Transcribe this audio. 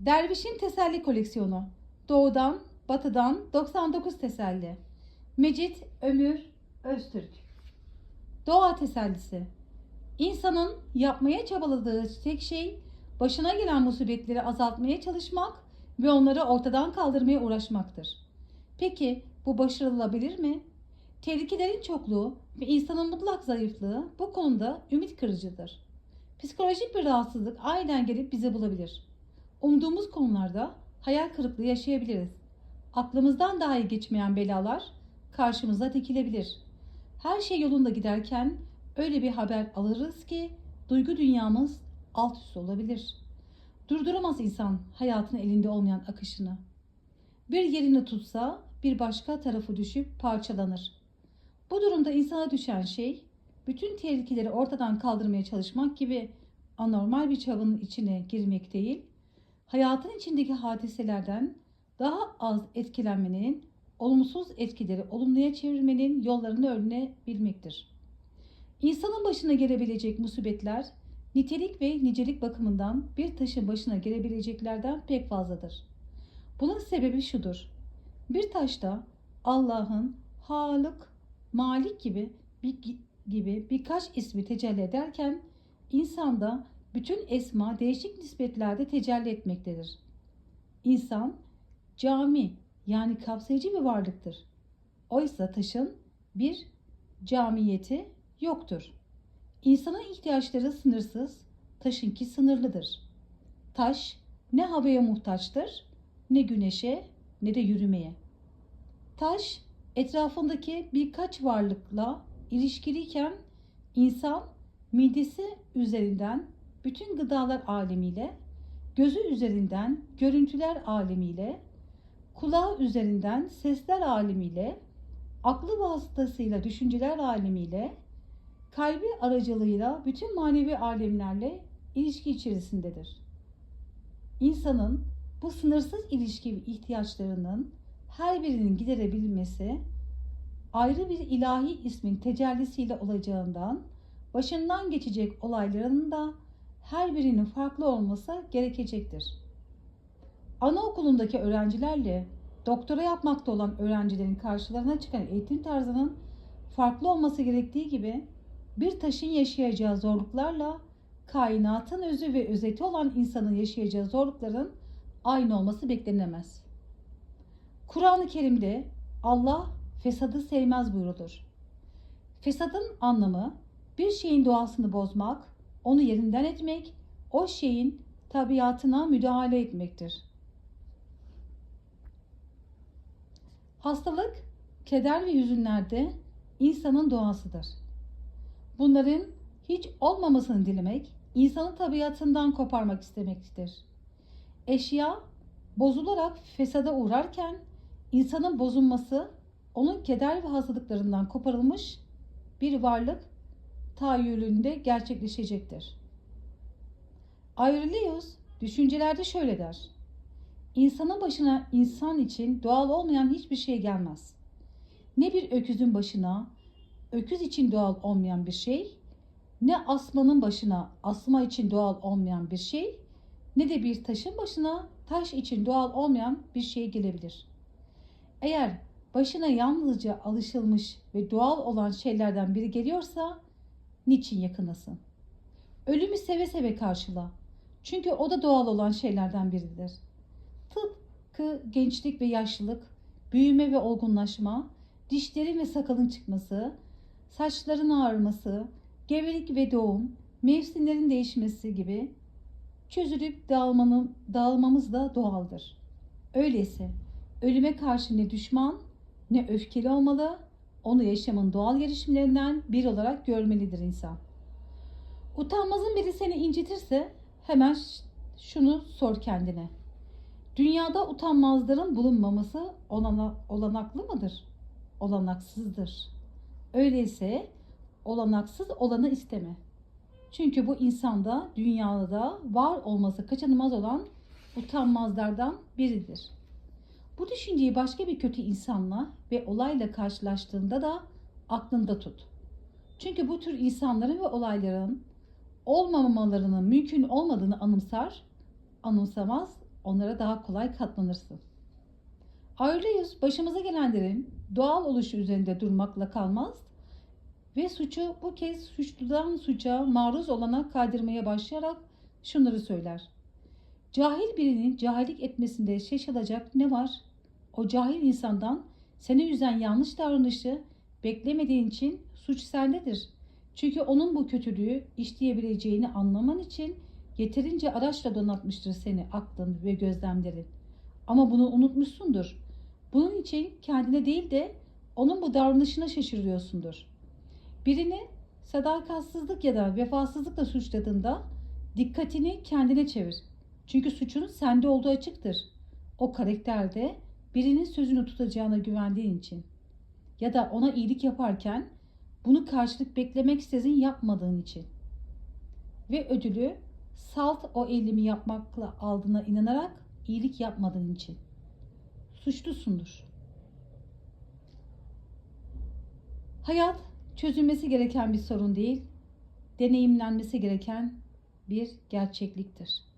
Derviş'in Teselli Koleksiyonu. Doğudan, Batıdan 99 teselli. Mecit Ömür Öztürk. Doğa tesellisi. İnsanın yapmaya çabaladığı tek şey başına gelen musibetleri azaltmaya çalışmak ve onları ortadan kaldırmaya uğraşmaktır. Peki bu başarılabilir mi? Tehlikelerin çokluğu ve insanın mutlak zayıflığı bu konuda ümit kırıcıdır. Psikolojik bir rahatsızlık aniden gelip bizi bulabilir. Umduğumuz konularda hayal kırıklığı yaşayabiliriz. Aklımızdan dahi geçmeyen belalar karşımıza dikilebilir. Her şey yolunda giderken öyle bir haber alırız ki duygu dünyamız alt üst olabilir. Durduramaz insan hayatın elinde olmayan akışını. Bir yerini tutsa bir başka tarafı düşüp parçalanır. Bu durumda insana düşen şey bütün tehlikeleri ortadan kaldırmaya çalışmak gibi anormal bir çabanın içine girmek değil, hayatın içindeki hadiselerden daha az etkilenmenin, olumsuz etkileri olumluya çevirmenin yollarını öğrenebilmektir. İnsanın başına gelebilecek musibetler nitelik ve nicelik bakımından bir taşın başına gelebileceklerden pek fazladır. Bunun sebebi şudur. Bir taşta Allah'ın Halık, Malik gibi bir, gibi birkaç ismi tecelli ederken insanda bütün esma değişik nispetlerde tecelli etmektedir. İnsan cami yani kapsayıcı bir varlıktır. Oysa taşın bir camiyeti yoktur. İnsanın ihtiyaçları sınırsız, taşınki sınırlıdır. Taş ne havaya muhtaçtır, ne güneşe, ne de yürümeye. Taş etrafındaki birkaç varlıkla ilişkiliyken insan midesi üzerinden bütün gıdalar alemiyle, gözü üzerinden görüntüler alemiyle, kulağı üzerinden sesler alemiyle, aklı vasıtasıyla düşünceler alemiyle, kalbi aracılığıyla bütün manevi alemlerle ilişki içerisindedir. İnsanın bu sınırsız ilişki ve ihtiyaçlarının her birinin giderebilmesi ayrı bir ilahi ismin tecellisiyle olacağından başından geçecek olayların da her birinin farklı olması gerekecektir. Anaokulundaki öğrencilerle doktora yapmakta olan öğrencilerin karşılarına çıkan eğitim tarzının farklı olması gerektiği gibi bir taşın yaşayacağı zorluklarla kainatın özü ve özeti olan insanın yaşayacağı zorlukların aynı olması beklenemez. Kur'an-ı Kerim'de Allah fesadı sevmez buyurulur. Fesadın anlamı bir şeyin doğasını bozmak, onu yerinden etmek, o şeyin tabiatına müdahale etmektir. Hastalık, keder ve hüzünlerde insanın doğasıdır. Bunların hiç olmamasını dilemek, insanı tabiatından koparmak istemektir. Eşya bozularak fesada uğrarken insanın bozulması onun keder ve hastalıklarından koparılmış bir varlık tahayyülünde gerçekleşecektir. Aurelius düşüncelerde şöyle der. İnsanın başına insan için doğal olmayan hiçbir şey gelmez. Ne bir öküzün başına öküz için doğal olmayan bir şey, ne asmanın başına asma için doğal olmayan bir şey, ne de bir taşın başına taş için doğal olmayan bir şey gelebilir. Eğer başına yalnızca alışılmış ve doğal olan şeylerden biri geliyorsa niçin yakınasın? Ölümü seve seve karşıla. Çünkü o da doğal olan şeylerden biridir. Tıpkı gençlik ve yaşlılık, büyüme ve olgunlaşma, dişlerin ve sakalın çıkması, saçların ağarması, gebelik ve doğum, mevsimlerin değişmesi gibi çözülüp dağılmanın, dağılmamız da doğaldır. Öyleyse ölüme karşı ne düşman ne öfkeli olmalı, onu yaşamın doğal gelişimlerinden bir olarak görmelidir insan. Utanmazın biri seni incitirse hemen şunu sor kendine. Dünyada utanmazların bulunmaması olana, olanaklı mıdır? Olanaksızdır. Öyleyse olanaksız olanı isteme. Çünkü bu insanda dünyada var olması kaçınılmaz olan utanmazlardan biridir. Bu düşünceyi başka bir kötü insanla ve olayla karşılaştığında da aklında tut. Çünkü bu tür insanların ve olayların olmamalarının mümkün olmadığını anımsar, anımsamaz onlara daha kolay katlanırsın. Aurelius başımıza gelenlerin doğal oluşu üzerinde durmakla kalmaz ve suçu bu kez suçludan suça maruz olana kaydırmaya başlayarak şunları söyler. Cahil birinin cahillik etmesinde şaşılacak ne var? O cahil insandan seni üzen yanlış davranışı beklemediğin için suç sendedir. Çünkü onun bu kötülüğü işleyebileceğini anlaman için yeterince araçla donatmıştır seni aklın ve gözlemlerin. Ama bunu unutmuşsundur. Bunun için kendine değil de onun bu davranışına şaşırıyorsundur. Birini sadakatsizlik ya da vefasızlıkla suçladığında dikkatini kendine çevir. Çünkü suçun sende olduğu açıktır. O karakterde birinin sözünü tutacağına güvendiğin için. Ya da ona iyilik yaparken bunu karşılık beklemeksizin yapmadığın için. Ve ödülü salt o eylemi yapmakla aldığına inanarak iyilik yapmadığın için. Suçlusundur. Hayat çözülmesi gereken bir sorun değil, deneyimlenmesi gereken bir gerçekliktir.